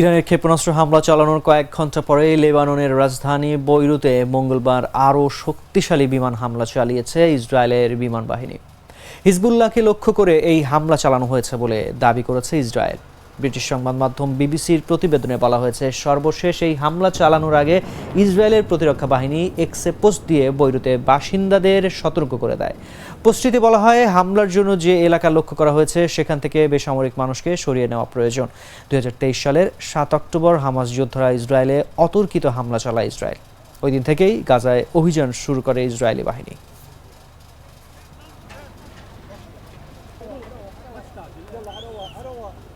ইরানের ক্ষেপণাস্ত্র হামলা চালানোর কয়েক ঘণ্টা পরে লেবাননের রাজধানী বৈরুতে মঙ্গলবার আরও শক্তিশালী বিমান হামলা চালিয়েছে ইসরায়েলের বিমান বাহিনী। হিজবুল্লাহকে লক্ষ্য করে এই হামলা চালানো হয়েছে বলে দাবি করেছে ইসরায়েল। ব্রিটিশ সংবাদ মাধ্যম বিবিসির প্রতিবেদনে বলা হয়েছে সর্বশেষ এই হামলা চালানোর আগে ইসরায়েলের প্রতিরক্ষা বাহিনী এক্সে পোস্ট দিয়ে বৈরুতে বাসিন্দাদের সতর্ক করে দেয়। পোস্টটিতে বলা হয় হামলার জন্য যে এলাকা লক্ষ্য করা হয়েছে সেখান থেকে বেসামরিক মানুষকে সরিয়ে নেওয়া প্রয়োজন। দুই হাজার তেইশ সালের সাত অক্টোবর হামাস যোদ্ধারা ইসরায়েলে অতর্কিত হামলা চালায় ইসরায়েল। ওই দিন থেকেই গাজায় অভিযান শুরু করে ইসরায়েলি বাহিনী। Fruto,